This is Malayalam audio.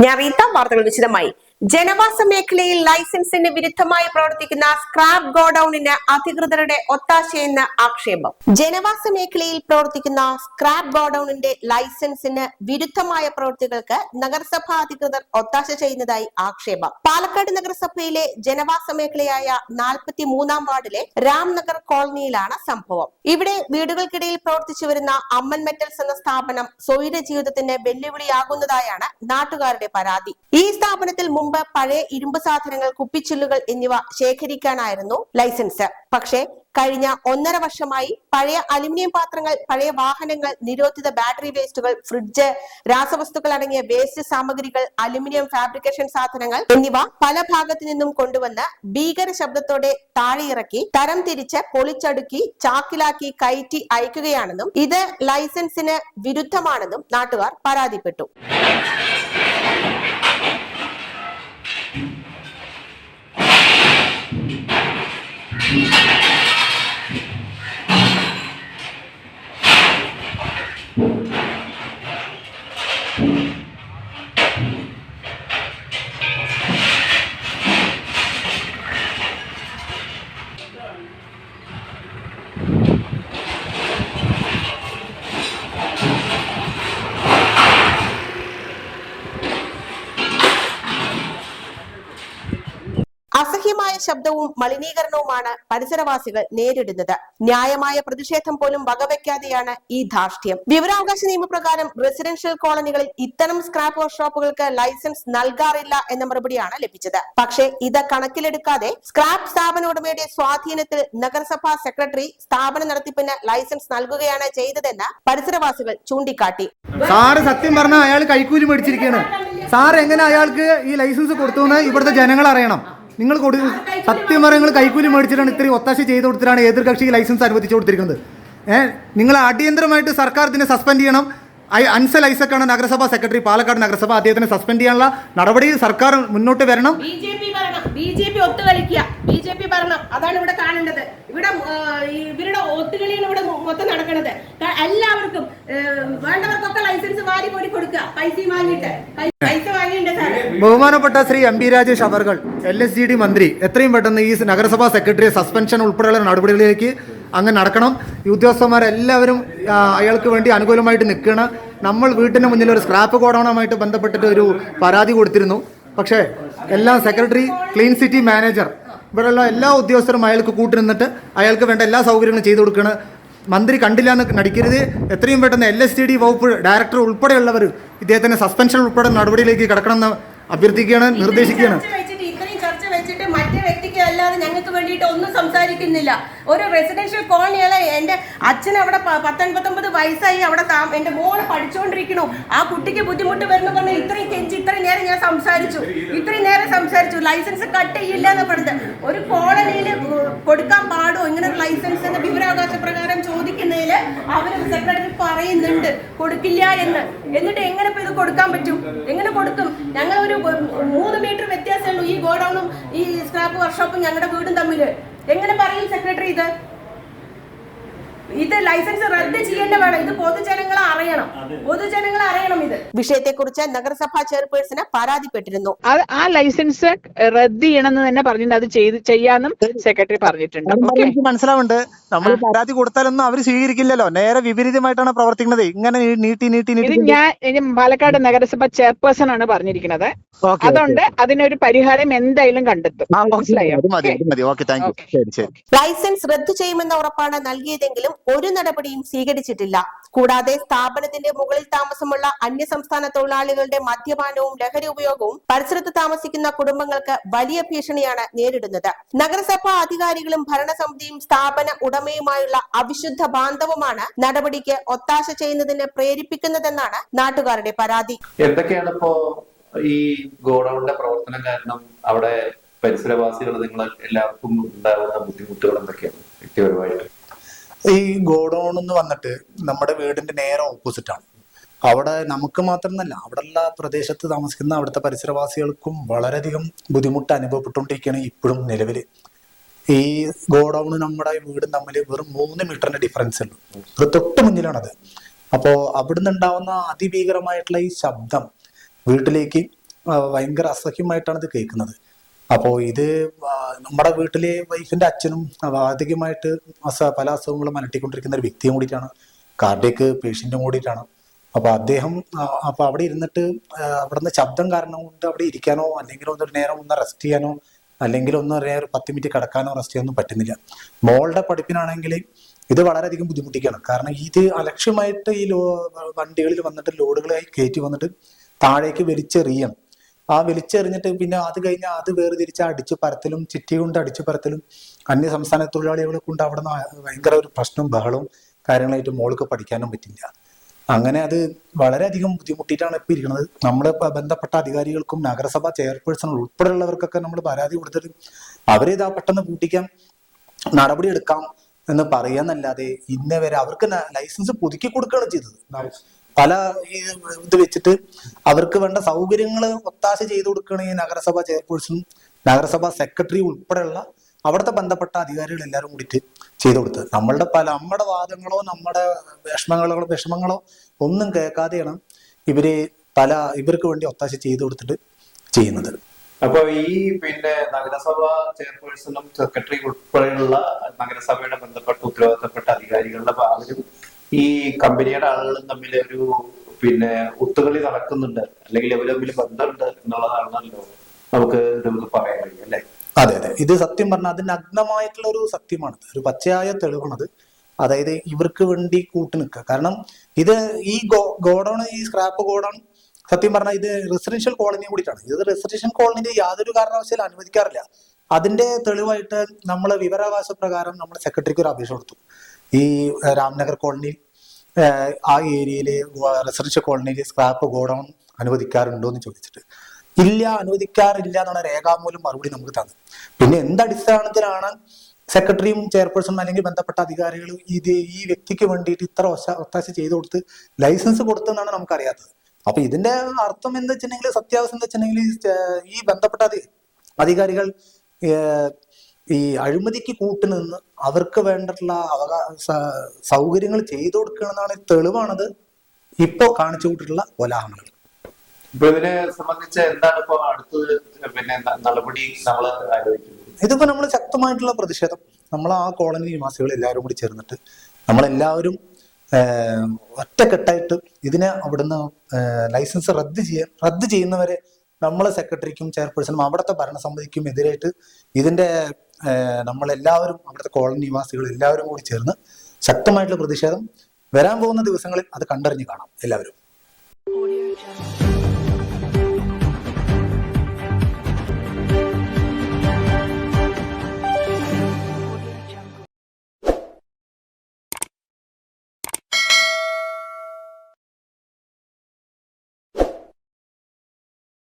ഞാൻ റീത്ത വാർത്തകൾ വിശദമായി. ജനവാസ മേഖലയിൽ ലൈസൻസിന് വിരുദ്ധമായി പ്രവർത്തിക്കുന്ന സ്ക്രാപ്പ് ഗോഡൌണിന് അധികൃതരുടെ ഒത്താശയെന്ന് ആക്ഷേപം. ജനവാസ മേഖലയിൽ പ്രവർത്തിക്കുന്ന സ്ക്രാപ്പ് ഗോഡൌണിന്റെ ലൈസൻസിന് വിരുദ്ധമായ പ്രവൃത്തികൾക്ക് നഗരസഭാ അധികൃതർ ഒത്താശ ചെയ്യുന്നതായി ആക്ഷേപം. പാലക്കാട് നഗരസഭയിലെ ജനവാസ മേഖലയായ നാൽപ്പത്തി മൂന്നാം വാർഡിലെ രാംനഗർ കോളനിയിലാണ് സംഭവം. ഇവിടെ വീടുകൾക്കിടയിൽ പ്രവർത്തിച്ചു വരുന്ന അമ്മൻ മെറ്റൽസ് എന്ന സ്ഥാപനം സ്വൈര ജീവിതത്തിന് വെല്ലുവിളിയാകുന്നതായാണ് നാട്ടുകാരുടെ പരാതി. ഈ സ്ഥാപനത്തിൽ മുമ്പ് പഴയ ഇരുമ്പ് സാധനങ്ങൾ കുപ്പിച്ചില്ലുകൾ എന്നിവ ശേഖരിക്കാനായിരുന്നു ലൈസൻസ്. പക്ഷേ കഴിഞ്ഞ ഒന്നര വർഷമായി പഴയ അലുമിനിയം പാത്രങ്ങൾ പഴയ വാഹനങ്ങൾ നിരോധിത ബാറ്ററി വേസ്റ്റുകൾ ഫ്രിഡ്ജ് രാസവസ്തുക്കൾ അടങ്ങിയ വേസ്റ്റ് സാമഗ്രികൾ അലുമിനിയം ഫാബ്രിക്കേഷൻ സാധനങ്ങൾ എന്നിവ പല ഭാഗത്തു നിന്നും കൊണ്ടുവന്ന് ഭീകര ശബ്ദത്തോടെ താഴെയിറക്കി തരം തിരിച്ച് പൊളിച്ചടുക്കി ചാക്കിലാക്കി കയറ്റി അയക്കുകയാണെന്നും ഇത് ലൈസൻസിന് വിരുദ്ധമാണെന്നും നാട്ടുകാർ പരാതിപ്പെട്ടു. Thank you. അസഹ്യമായ ശബ്ദവും മലിനീകരണവുമാണ് പരിസരവാസികൾ നേരിടുന്നത്. ന്യായമായ പ്രതിഷേധം പോലും വകവയ്ക്കാതെയാണ് ഈ ധാർഷ്ട്യം. വിവരാവകാശ നിയമപ്രകാരം റെസിഡൻഷ്യൽ കോളനികളിൽ ഇത്തരം സ്ക്രാപ്പ് വർക്ക്ഷോപ്പുകൾക്ക് ലൈസൻസ് നൽകാറില്ല എന്ന മറുപടിയാണ് ലഭിച്ചത്. പക്ഷേ ഇത് കണക്കിലെടുക്കാതെ സ്ക്രാപ്പ് സ്ഥാപന ഉടമയുടെ സ്വാധീനത്തിൽ നഗരസഭാ സെക്രട്ടറി സ്ഥാപന നടത്തിപ്പിന് ലൈസൻസ് നൽകുകയാണ് ചെയ്തതെന്ന് പരിസരവാസികൾ ചൂണ്ടിക്കാട്ടി. സാറ് സത്യം പറഞ്ഞാൽ അയാൾ കൈക്കൂലി മേടിച്ചിരിക്കുകയാണ് സാർ എങ്ങനെ അയാൾക്ക് ഈ ലൈസൻസ് കൊടുത്തു ഇവിടുത്തെ ജനങ്ങൾ അറിയണം. നിങ്ങൾ കൊടു സത്യം കൈക്കൂലി മേടിച്ചിട്ടാണ് ഇത്രയും ഒത്താശ ചെയ്ത് കൊടുത്തിട്ടാണ് എതിർകക്ഷി ലൈസൻസ് അനുവദിച്ചു കൊടുത്തിരിക്കുന്നത്. ഏഹ് നിങ്ങൾ അടിയന്തരമായിട്ട് സർക്കാർ ഇതിനെ സസ്പെൻഡ് ചെയ്യണം. അൻസൽ ഐസക്കാണ് നഗരസഭാ സെക്രട്ടറി പാലക്കാട് നഗരസഭ അദ്ദേഹത്തിനെ സസ്പെൻഡ് ചെയ്യാനുള്ള നടപടി സർക്കാർ മുന്നോട്ട് വരണം. ബി ജെ പി ഒത്തുകളിക്കുക. ബി ജെ പി ഭരണം അതാണ് ഇവിടെ കാണേണ്ടത്. ഇവിടെ ഇവരുടെ ഒത്തുകളിയാണ് ഇവിടെ മൊത്തം നടക്കുന്നത് എല്ലാവർക്കും വേണ്ടവർക്കൊക്കെ ലൈസൻസ് വാരി കൊടുക്കുക. പൈസ വാങ്ങിയിട്ട്. പൈസ വാങ്ങിയിട്ടുണ്ട് സാറേ. ബഹുമാനപ്പെട്ട ശ്രീ എം പി രാജേഷ് അവർകൾ എൽ എസ് ജി ഡി മന്ത്രി എത്രയും പെട്ടെന്ന് ഈ നഗരസഭാ സെക്രട്ടറി സസ്പെൻഷൻ ഉൾപ്പെടെയുള്ള നടപടികളിലേക്ക് അങ്ങ് നടക്കണം. ഉദ്യോഗസ്ഥന്മാരെല്ലാവരും അയാൾക്ക് വേണ്ടി അനുകൂലമായിട്ട് നിൽക്കണം നമ്മൾ വീട്ടിന് മുന്നിൽ ഒരു സ്ക്രാപ്പ് ഗോഡൗണുമായിട്ട് ബന്ധപ്പെട്ടിട്ട് ഒരു പരാതി കൊടുത്തിരുന്നു. പക്ഷേ എല്ലാ സെക്രട്ടറി ക്ലീൻ സിറ്റി മാനേജർ ഇവിടെയുള്ള എല്ലാ ഉദ്യോഗസ്ഥരും അയാൾക്ക് കൂട്ടുനിന്നിട്ട് അയാൾക്ക് വേണ്ട എല്ലാ സൗകര്യങ്ങളും ചെയ്തു കൊടുക്കണം മന്ത്രി കണ്ടില്ല എന്ന് നടിക്കരുത്. എത്രയും പെട്ടെന്ന് എൽ എസ് ടി ഡി വകുപ്പ് ഡയറക്ടർ ഉൾപ്പെടെയുള്ളവർ ഇദ്ദേഹത്തിന് സസ്പെൻഷൻ ഉൾപ്പെടെ നടപടിയിലേക്ക് കടക്കണമെന്ന് അഭ്യർത്ഥിക്കുകയാണ് നിർദ്ദേശിക്കുകയാണ്. വെച്ചിട്ട് ഇത്രയും ചർച്ച വെച്ചിട്ട് മറ്റേ വ്യക്തിക്ക് അല്ലാതെ ഞങ്ങൾക്ക് വേണ്ടിയിട്ട് ഒന്നും സംസാരിക്കുന്നില്ല. ഒരു റെസിഡൻഷ്യൽ കോളനിയാണ് എന്റെ അച്ഛൻ അവിടെ പത്തൊൻപത്തൊമ്പത് വയസ്സായി അവിടെ താ- എന്റെ മോൾ പഠിച്ചുകൊണ്ടിരിക്കണു ആ കുട്ടിക്ക് ബുദ്ധിമുട്ട് വരുന്ന പറഞ്ഞാൽ ഇത്രയും കെഞ്ചി ഇത്രയും നേരം ഞാൻ സംസാരിച്ചു. ഇത്രയും നേരം സംസാരിച്ചു. ലൈസൻസ് കട്ട് ചെയ്യില്ല എന്ന് പറഞ്ഞത് ഒരു കോളനിയിൽ കൊടുക്കാൻ പാടോ ഇങ്ങനെ ലൈസൻസ് എന്ന് ചോദിക്കുന്നതിൽ അവർ സെക്രട്ടറി പറയുന്നുണ്ട്. കൊടുക്കില്ല എന്ന്. എന്നിട്ട് എങ്ങനെ ഇപ്പൊ ഇത് കൊടുക്കാൻ പറ്റും? എങ്ങനെ കൊടുക്കും ഞങ്ങൾ ഒരു മൂന്ന് മീറ്റർ വ്യത്യാസമുള്ളൂ ഈ ഗോഡൌണും ഈ സ്ക്രാപ്പ് വർക്ക്ഷോപ്പും ഞങ്ങളുടെ വീടും തമ്മിൽ എങ്ങനെ പറയും സെക്രട്ടറി ഇത്? ഇത് ലൈസൻസ് റദ്ദ് ചെയ്യേണ്ട വേണം. ഇത് പൊതുജനങ്ങളെ അറിയണം. പൊതുജനങ്ങളെ അറിയണം ഇത്. വിഷയത്തെക്കുറിച്ച് നഗരസഭാ ചെയർപേഴ്സണ് പരാതിപ്പെട്ടിരുന്നു. ആ ലൈസൻസ് റദ്ദ് ചെയ്യണമെന്ന് തന്നെ പറഞ്ഞിട്ടുണ്ട്. അത് ചെയ്ത് ചെയ്യാന്നും സെക്രട്ടറി പറഞ്ഞിട്ടുണ്ട്. എനിക്ക് മനസ്സിലാവുന്നുണ്ട്. നമ്മൾ പരാതി കൊടുത്താലൊന്നും അവർ സ്വീകരിക്കില്ലല്ലോ. നേരെ വിപരീതമായിട്ടാണ് പ്രവർത്തിക്കുന്നത്. ഇങ്ങനെ നീട്ടി നീട്ടി ഇത് നീട്ടി ഞാൻ പാലക്കാട് നഗരസഭ ചെയർപേഴ്സൺ ആണ് പറഞ്ഞിരിക്കുന്നത്. ഓക്കെ അതുകൊണ്ട് അതിനൊരു പരിഹാരം എന്തായാലും കണ്ടെത്തും. ലൈസൻസ് റദ്ദു ചെയ്യുമെന്ന ഉറപ്പാണ് നൽകിയതെങ്കിലും ഒരു നടപടിയും സ്വീകരിച്ചിട്ടില്ല. കൂടാതെ സ്ഥാപനത്തിന്റെ മുകളിൽ താമസമുള്ള അന്യസംസ്ഥാന തൊഴിലാളികളുടെ മദ്യപാനവും ലഹരി ഉപയോഗവും പരിസരത്ത് താമസിക്കുന്ന കുടുംബങ്ങൾക്ക് വലിയ ഭീഷണിയാണ് നേരിടുന്നത്. നഗരസഭാ അധികാരികളും ഭരണസമിതിയും സ്ഥാപന ഉടമയുമായുള്ള അവിശുദ്ധ ബാന്ധവമാണ് നടപടിക്ക് ഒത്താശ ചെയ്യുന്നതിന് പ്രേരിപ്പിക്കുന്നതെന്നാണ് നാട്ടുകാരുടെ പരാതി. എന്തൊക്കെയാണ് ഇപ്പോ ഈ ഗോഡൌണിന്റെ പ്രവർത്തനം കാരണം അവിടെ പരിസരവാസികൾ നിങ്ങൾ എല്ലാവർക്കും ഉണ്ടാകുന്ന ബുദ്ധിമുട്ടുകൾ എന്തൊക്കെയാണ്? വ്യക്തിപരമായിട്ട്. ഈ ഗോഡൗൺ എന്ന് വന്നിട്ട് നമ്മുടെ വീടിന്റെ നേരെ ഓപ്പോസിറ്റ് ആണ്. അവിടെ നമുക്ക് മാത്രമല്ല അവിടെയുള്ള പ്രദേശത്ത് താമസിക്കുന്ന അവിടുത്തെ പരിസരവാസികൾക്കും വളരെയധികം ബുദ്ധിമുട്ട് അനുഭവപ്പെട്ടുകൊണ്ടിരിക്കുകയാണ് ഇപ്പോഴും നിലവിൽ ഈ ഗോഡൗൺ നമ്മുടെ വീടും തമ്മിൽ വെറും മൂന്ന് മീറ്ററിന്റെ ഡിഫറൻസ് ഉള്ളൂ. ഒരു തൊട്ട് മുന്നിലാണത്. അപ്പോൾ അവിടുന്ന് ഉണ്ടാവുന്ന അതിഭീകരമായിട്ടുള്ള ഈ ശബ്ദം വീട്ടിലേക്ക് ഭയങ്കര അസഹ്യമായിട്ടാണ് ഇത് കേൾക്കുന്നത്. അപ്പോൾ ഇത് നമ്മുടെ വീട്ടിലെ വൈഫിന്റെ അച്ഛനും അധികമായിട്ട് അസ പല അസുഖങ്ങളും അലട്ടിക്കൊണ്ടിരിക്കുന്ന ഒരു വ്യക്തിയും കൂടിയിട്ടാണ്. കാർഡിയക്ക് പേഷ്യന്റും കൂടിയിട്ടാണ്. അപ്പോൾ അദ്ദേഹം അപ്പോൾ അപ്പൊ അവിടെ ഇരുന്നിട്ട് അവിടുന്ന് ശബ്ദം കാരണം കൊണ്ട് അവിടെ ഇരിക്കാനോ അല്ലെങ്കിൽ ഒന്നൊരു നേരം ഒന്ന് റെസ്റ്റ് ചെയ്യാനോ അല്ലെങ്കിൽ ഒന്ന് നേരം പത്ത് മിനിറ്റ് കിടക്കാനോ റെസ്റ്റ് ചെയ്യാനോ പറ്റുന്നില്ല. മോളുടെ പഠിപ്പിനാണെങ്കിൽ ഇത് വളരെയധികം ബുദ്ധിമുട്ടിക്കുകയാണ് കാരണം ഇത് അലക്ഷ്യമായിട്ട് ഈ ലോ വണ്ടികളിൽ വന്നിട്ട് ലോഡുകളായി കയറ്റി വന്നിട്ട് താഴേക്ക് വലിച്ചെറിയണം. ആ വിളിച്ചെറിഞ്ഞിട്ട് പിന്നെ അത് കഴിഞ്ഞ് അത് വേർതിരിച്ച് അടിച്ചു പരത്തലും ചിറ്റി കൊണ്ട് അടിച്ചു പരത്തലും അന്യ സംസ്ഥാന തൊഴിലാളികളെ കൊണ്ട് അവിടെ നിന്ന് ഭയങ്കര ഒരു പ്രശ്നവും ബഹളവും കാര്യങ്ങളായിട്ട് മോൾക്ക് പഠിക്കാനും പറ്റില്ല. അങ്ങനെ അത് വളരെയധികം ബുദ്ധിമുട്ടിയിട്ടാണ് ഇപ്പൊ ഇരിക്കുന്നത്. നമ്മളെ ബന്ധപ്പെട്ട അധികാരികൾക്കും നഗരസഭാ ചെയർപേഴ്സൺ ഉൾപ്പെടെയുള്ളവർക്കൊക്കെ നമ്മൾ പരാതി കൊടുത്തിട്ട് അവരെ ഇതാ പെട്ടെന്ന് പൂട്ടിക്കാൻ നടപടി എടുക്കാം എന്ന് പറയാന്നല്ലാതെ ഇന്നേ വരെ അവർക്ക് ലൈസൻസ് പുതുക്കി കൊടുക്കുകയാണ് ചെയ്തത്. പല ഇത് വെച്ചിട്ട് അവർക്ക് വേണ്ട സൗകര്യങ്ങൾ ഒത്താശ ചെയ്തു കൊടുക്കുകയാണ് ഈ നഗരസഭ ചെയർപേഴ്സൺ നഗരസഭ സെക്രട്ടറി ഉൾപ്പെടെയുള്ള അവിടുത്തെ ബന്ധപ്പെട്ട അധികാരികൾ എല്ലാവരും കൂടിയിട്ട് ചെയ്തു കൊടുത്തത്. നമ്മളുടെ പല നമ്മുടെ വാദങ്ങളോ നമ്മുടെ വിഷമങ്ങളോ വിഷമങ്ങളോ ഒന്നും കേൾക്കാതെയാണ് ഇവർ പല ഇവർക്ക് വേണ്ടി ഒത്താശ ചെയ്തു കൊടുത്തിട്ട് ചെയ്യുന്നത്. അപ്പൊ ഈ പിന്നെ നഗരസഭാ ചെയർപേഴ്സണും സെക്രട്ടറി ഉൾപ്പെടെയുള്ള നഗരസഭയുടെ ബന്ധപ്പെട്ട ഉത്തരവാദിത്തപ്പെട്ട അധികാരികളുടെ അവരും ഈ കമ്പനിയുടെ ആളുകളും തമ്മിൽ ഒരു പിന്നെ ഒത്തുകളി നടക്കുന്നുണ്ട്. അല്ലെങ്കിൽ അവർ തമ്മിൽ ബന്ധമുണ്ട് എന്നുള്ളതാണല്ലോ നമുക്ക് നമുക്ക് പറയാൻ കഴിയും അല്ലെ? അതെ അതെ. ഇത് സത്യം പറഞ്ഞാൽ അത് നഗ്നമായിട്ടുള്ള ഒരു സത്യമാണ് ഒരു പച്ചയായ തെളിവാണത്. അതായത് ഇവർക്ക് വേണ്ടി കൂട്ടു നിൽക്കുക. കാരണം ഇത് ഈ ഗോഡൌൺ ഈ സ്ക്രാപ്പ് ഗോഡൗൺ സത്യം പറഞ്ഞാൽ ഇത് റെസിഡൻഷ്യൽ കോളനി കൂടിയിട്ടാണ്. ഇത് റെസിഡൻഷ്യൽ കോളനിയിൽ യാതൊരു കാരണവശാലും അനുവദിക്കാറില്ല. അതിന്റെ തെളിവായിട്ട് നമ്മൾ വിവരാവകാശ പ്രകാരം നമ്മൾ സെക്രട്ടറിക്ക് ഒരു അപേക്ഷ കൊടുത്തു. ഈ രാംനഗർ കോളനിയിൽ ആ ഏരിയയിലെ റിസർച്ച് കോളനിയിൽ സ്ക്രാപ്പ് ഗോഡൗൺ അനുവദിക്കാറുണ്ടോ എന്ന് ചോദിച്ചിട്ട്. ഇല്ല അനുവദിക്കാറില്ല എന്നുള്ള രേഖാമൂലം മറുപടി നമുക്ക് തന്നു പിന്നെ എന്തടിസ്ഥാനത്തിലാണ് സെക്രട്ടറിയും ചെയർപേഴ്സണും അല്ലെങ്കിൽ ബന്ധപ്പെട്ട അധികാരികൾ ഇത് ഈ വ്യക്തിക്ക് വേണ്ടിയിട്ട് ഇത്ര ഒത്താശ ചെയ്തു കൊടുത്ത് ലൈസൻസ് കൊടുത്തെന്നാണ് നമുക്കറിയാത്തത്. അപ്പൊ ഇതിന്റെ അർത്ഥം എന്താ വെച്ചിട്ടുണ്ടെങ്കിൽ സത്യാവസ്ഥ എന്താ വെച്ചിട്ടുണ്ടെങ്കിൽ ഈ ബന്ധപ്പെട്ട അധികാരികൾ ഈ അഴിമതിക്ക് കൂട്ടുനിന്ന് അവർക്ക് വേണ്ടിട്ടുള്ള അവകാശ സൗകര്യങ്ങൾ ചെയ്തു കൊടുക്കണമെന്നാണ് തെളിവാണത്. ഇപ്പോ കാണിച്ചു കൂട്ടിട്ടുള്ള കോലാഹലങ്ങൾ ഇപ്പൊ ഇതിനെ സംബന്ധിച്ച് എന്താണ് ഇപ്പൊ അടുത്തത് പിന്നെ നടപടി നമ്മൾ ഇതിപ്പോ നമ്മൾ ശക്തമായിട്ടുള്ള പ്രതിഷേധം. നമ്മൾ ആ കോളനി നിവാസികൾ എല്ലാവരും കൂടി ചേർന്നിട്ട് നമ്മളെല്ലാവരും ഒറ്റക്കെട്ടായിട്ട് ഇതിനെ അവിടുന്ന് ലൈസൻസ് റദ്ദ് ചെയ്യാൻ റദ്ദ് ചെയ്യുന്നവരെ നമ്മളെ സെക്രട്ടറിക്കും ചെയർപേഴ്സണും അവിടുത്തെ ഭരണസമിതിക്കും എതിരായിട്ട് ഇതിന്റെ നമ്മളെല്ലാവരും അവിടുത്തെ കോളനി നിവാസികൾ എല്ലാവരും കൂടി ചേർന്ന് ശക്തമായിട്ടുള്ള പ്രതിഷേധം വരാൻ പോകുന്ന ദിവസങ്ങളിൽ അത് കണ്ടറിഞ്ഞ് കാണാം. എല്ലാവരും.